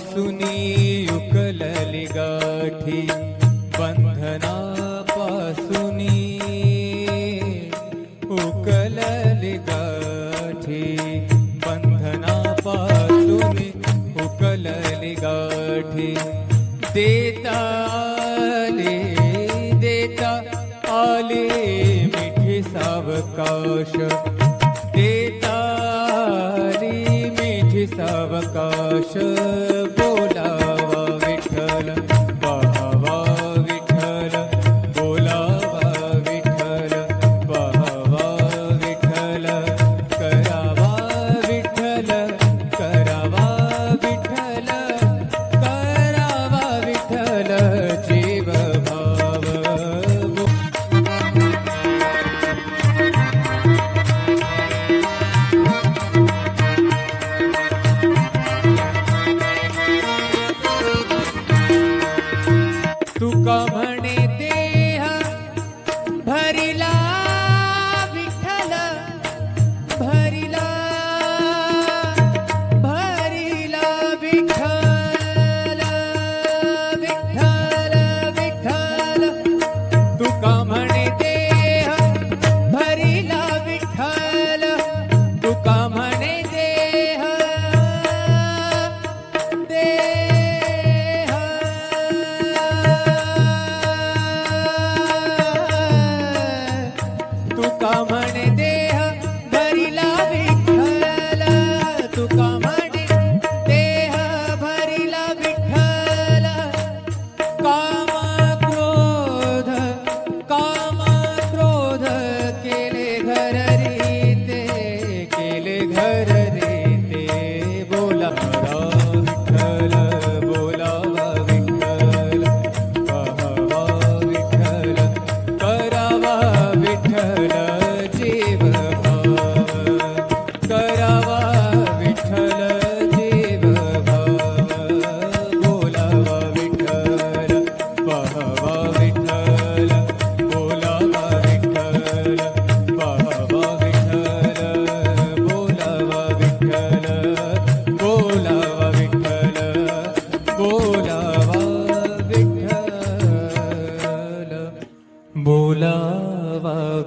बंधनापासून उकलली गाठी बंधनापासून उकलली गाठी बंधनापासून उकलली गाठी देता देता आले, मिठी सावकाश। देताली मिठी सावकाश।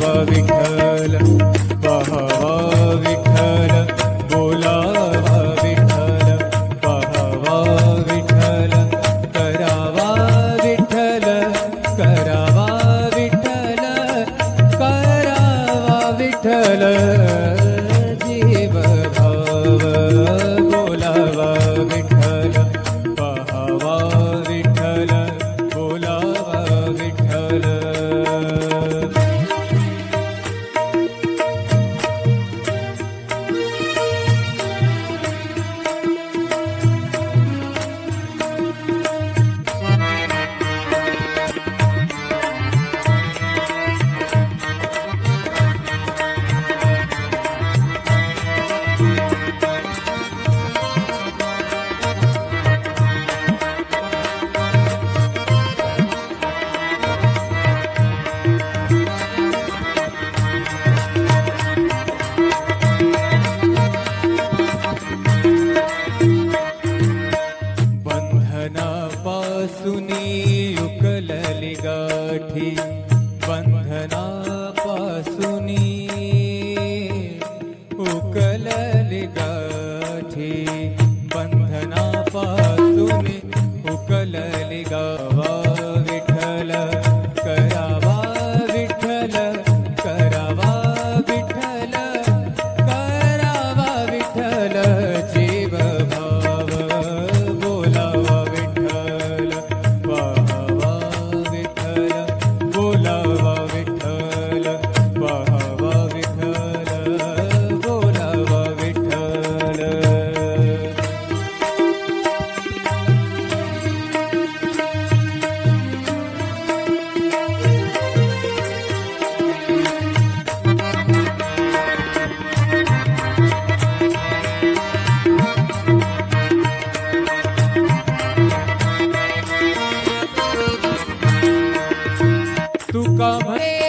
बोलावा विठ्ठल पहावा विठ्ठल बोलावा विठ्ठल पहावा विठ्ठल करावा विठ्ठल करावा विठ्ठल करावा विठ्ठल. one तुका देह देह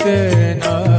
इतना